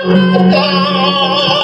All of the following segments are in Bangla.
তোমার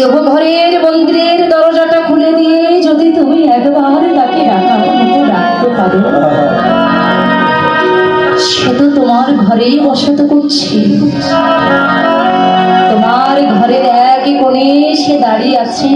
এই ঘরের মন্দিরের দরজাটা খুলে দিয়ে যদি তুমি একবার তাকে মতো ডাকতে পারো। সে তো তোমার ঘরেই বসত করছে। তোমার ঘরের এক কোণে সে দাঁড়িয়ে আছে।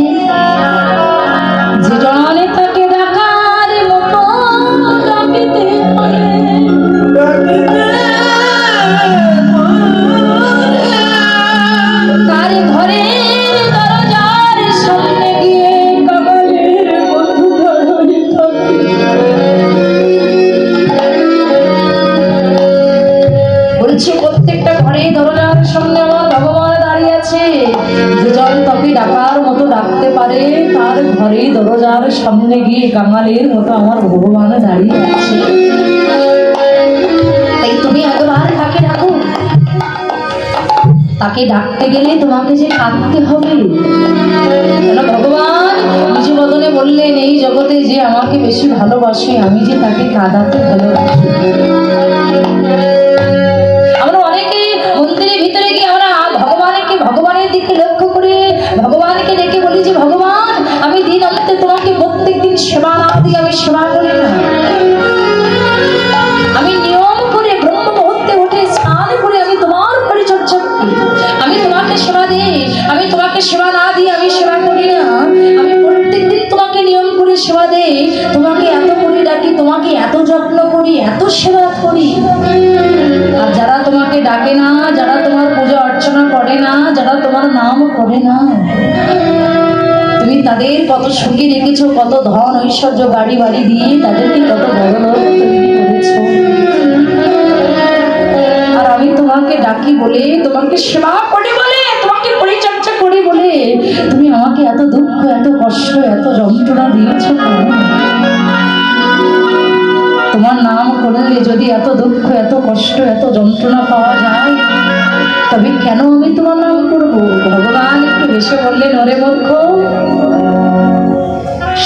ডাকার মতো ডাকতে পারে, তার ঘরে দরজার সামনে গিয়ে কাঙালের মতো আমার ভগবান দাঁড়িয়ে আছে। তাই তুমি একবার তাকে ডাকো? তাকে ডাকতে গেলে তোমাকে যে কাঁদতে হবে। ভগবান? নিজ বদনে বললেন, এই জগতে যে আমাকে বেশি ভালোবাসে, আমি যে তাকে কাঁদাতে ভালোবাসি। এত করি আর যারা তোমাকে ডাকে না, যারা তোমার পূজা অর্চনা করে না, যারা তোমার নাম করে না, তুমি তাদের কত সুখী রেখেছো, কত ধন ঐশ্বর্য গাড়ি বাড়ি দিয়ে তাদেরকে কত বড় আর আমি তোমাকে ডাকি বলে, তোমাকে সেবা করে বলে, তোমাকে পরিচর্যা করি বলে, তুমি আমাকে এত দুঃখ, এত কষ্ট, এত যন্ত্রণা দিয়েছ? তোমার নাম করলে যদি এত দুঃখ, এত কষ্ট, এত যন্ত্রণা পাওয়া যায়, তবে কেন আমি তোমার নাম করব? ভগবান একটু বেশি বললেন, ওরে মূর্খ,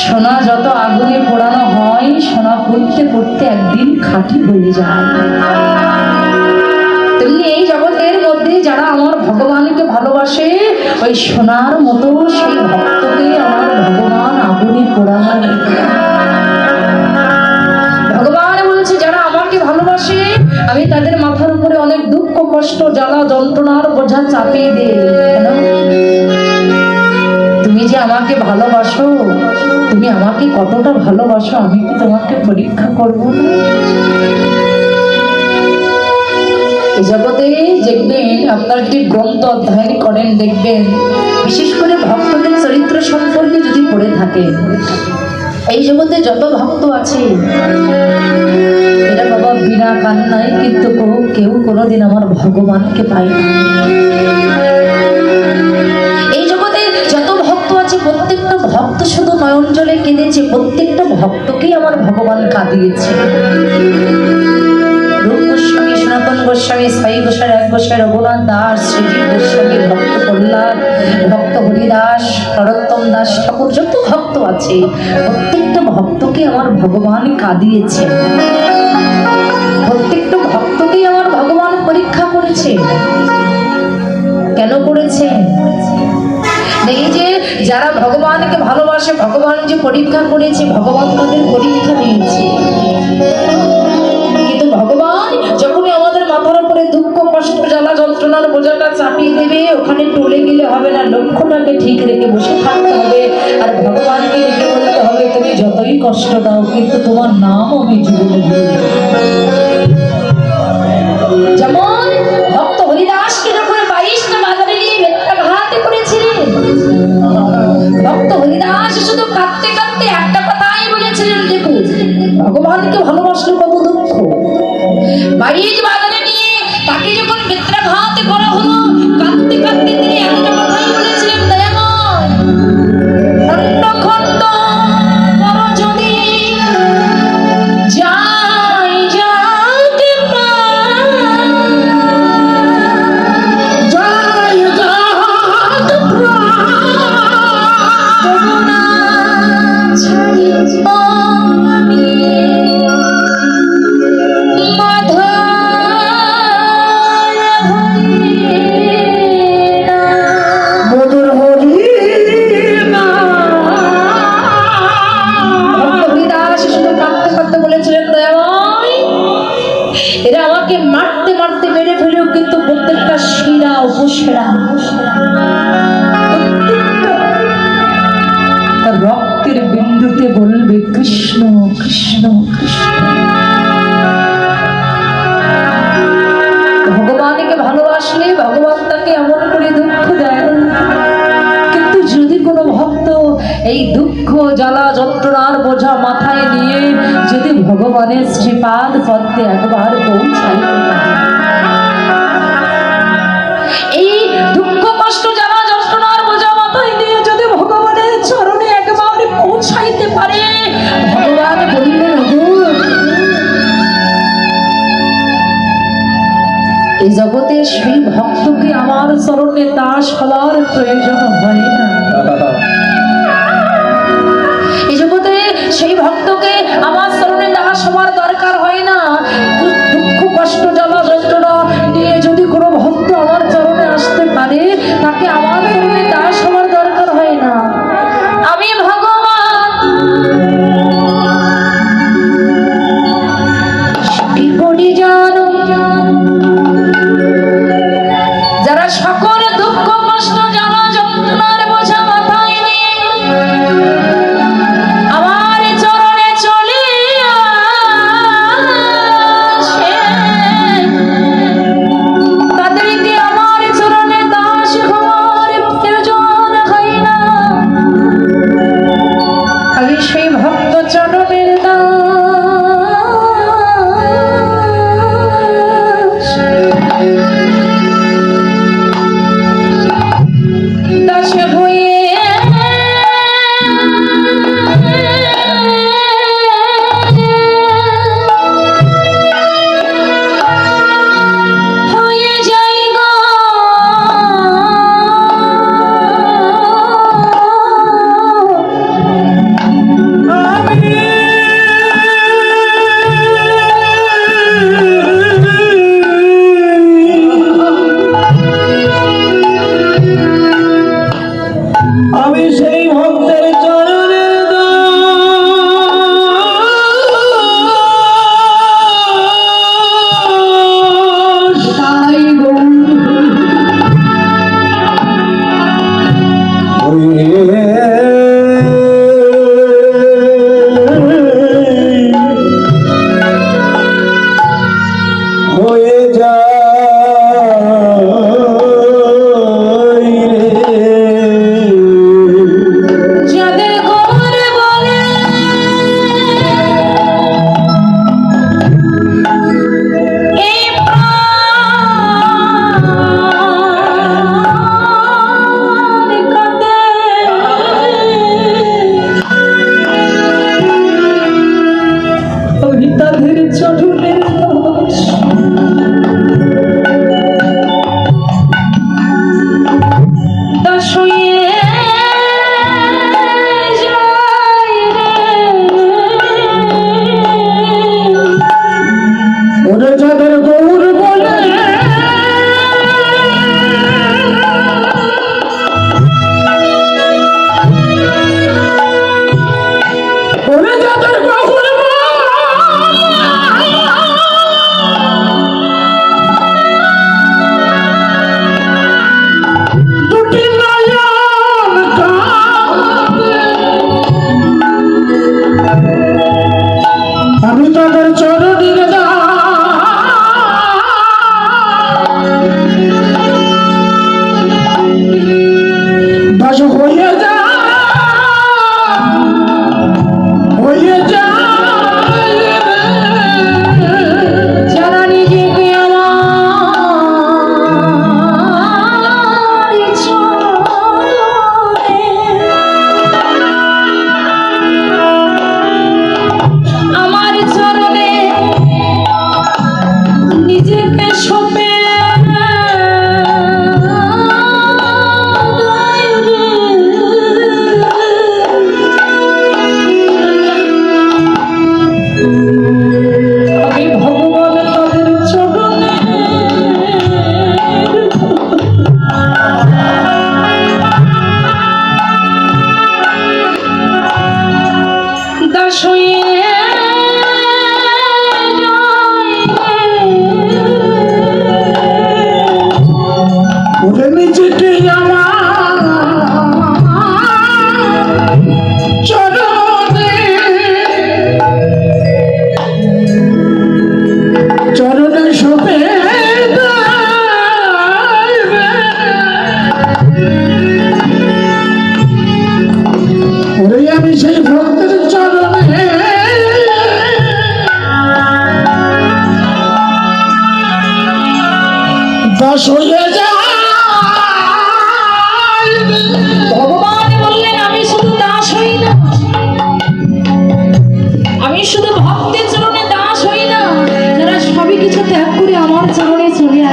সোনা যত আগুনে পোড়ানো হয়, সোনা পড়তে পড়তে একদিন খাঁটি হয়ে যায়। তেমনি এই জগতের মধ্যে যারা আমার ভগবানকে ভালোবাসে, ওই সোনার মতো সেই ভক্তকে আমার ভগবান আগুনে পোড়ানো ভালোবাসে, আমি তাদের মাথার উপরে অনেক দুঃখ, কষ্ট, জ্বালা, যন্ত্রণার বোঝা চাপিয়ে দিই। তুমি যে আমাকে ভালোবাসো, তুমি আমাকে কতটা ভালোবাসো, আমি কি তোমাকে পরীক্ষা করব এই জগতে দেখবেন আপনার যদি গ্রন্থ অধ্যয়ন করেন, দেখবেন, বিশেষ করে ভক্তদের চরিত্র সম্পর্কে যদি পড়ে থাকেন এই জগতে যত ভক্ত আছে, এরা বাবা বিনা কান্নায় কিন্তু কেউ কোনোদিন আমার ভগবানকে পাই না। এই জগতে যত ভক্ত আছে, প্রত্যেকটা ভক্ত শুধু নয়ন জলে কেঁদেছে, প্রত্যেকটা ভক্তকেই আমার ভগবান কাঁদিয়েছে। গোস্বামী সাই গোসাই এক গোসাই রঘুনাথ দাস শ্রীজীব গোস্বামী, ভক্ত কল্যাণ ভক্ত হরিদাস নরোত্তম দাস, ঠাকুর, যত ভক্ত আছে, প্রত্যেকটা ভক্তকে আমার ভগবান কাঁদিয়েছে। প্রত্যেকটা ভক্তকেই আমার ভগবান পরীক্ষা করেছে। কেন করেছে? এই যে যারা ভগবানকে ভালোবাসে, ভগবান যে পরীক্ষা করেছে, ভগবান তাদের পরীক্ষা নিয়েছে হবে না, লক্ষ্যটাকে ঠিক রেখে বসে থাকতে হবে, আর ভগবানকে রেখে বলতে হবে, তুমি যতই কষ্ট দাও, কিন্তু তোমার নাম আমি জীবনে ভগবানকে ভালোবাসলে কত দুঃখ। বাইশ বাজারে যন্ত্রণার বোঝা মাথায় নিয়ে যদি ভগবানের শ্রীপাদ পদ্মে একবার পৌঁছায় এই দুঃখ, কষ্ট যন্ত্রণার বোঝা মাথায় নিয়ে যদি ভগবানের চরণে একবার পৌঁছাইতে পারে, ভগবান এই জগতে সেই ভক্তকে আমার চরণে দাস হওয়ার প্রয়োজন হয়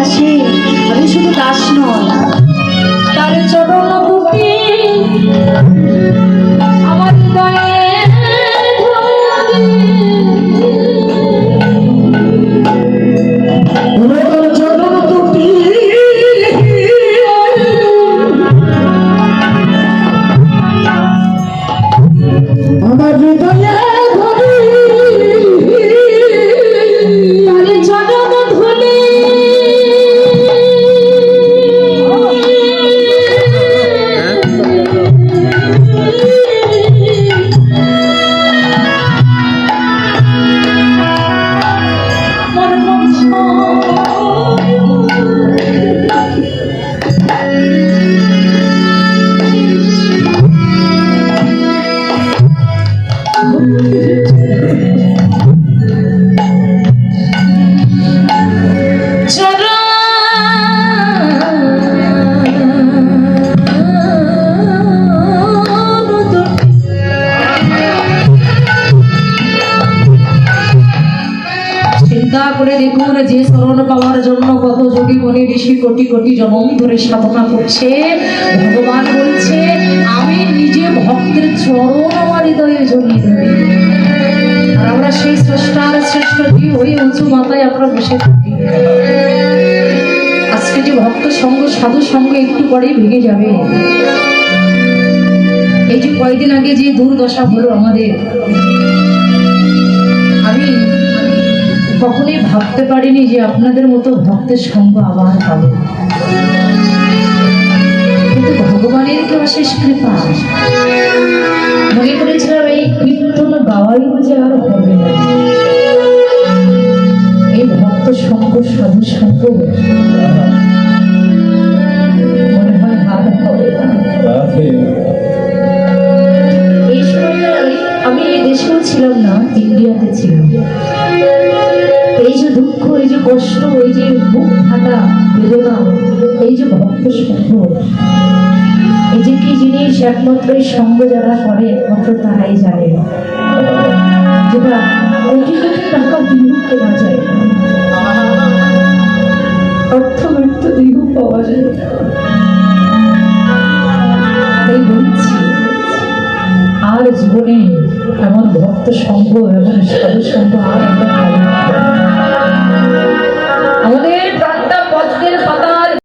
আসে। আমি শুধু দাস নয় তার চরণ আমার হৃদয়ে কোটি জনম ধরে সাধনা করছে, ভগবান বলছে, আমি নিজে ভক্তের চরণ আমার হৃদয়ে জড়িয়ে ধরি। আর আমরা সেই স্রষ্টার শ্রেষ্ঠ জীব হয়ে উঁচু মাথায় আমরা বসে থাকি। আজকে যে ভক্ত সঙ্গ, সাধু সঙ্গ একটু পরেই ভেঙে যাবে। এই যে কয়েকদিন আগে যে দুর্দশা হলো আমাদের, আমি কখনোই ভাবতে পারিনি যে আপনাদের মতো ভক্তের সঙ্গ আবার পাবো। কিন্তু ভগবানের তো অশেষ কৃপা। মনে করেছিলাম এই কীর্তন গাওয়াই যে কষ্ট, এই যে বুক ফাটা বেদনা, এই যে ভক্ত সঙ্গ, এই যে কি জিনিস একমাত্র এই সঙ্গ যারা করে, একমাত্র তারাই জানে যেটা টাকা দিয়েও কেনা যায় অর্থ ব্যর্থ দিয়েও পাওয়া যায়। তাই বলছি, আর জীবনে এমন ভক্ত সঙ্গ, এমন সাধু সঙ্গ আর না।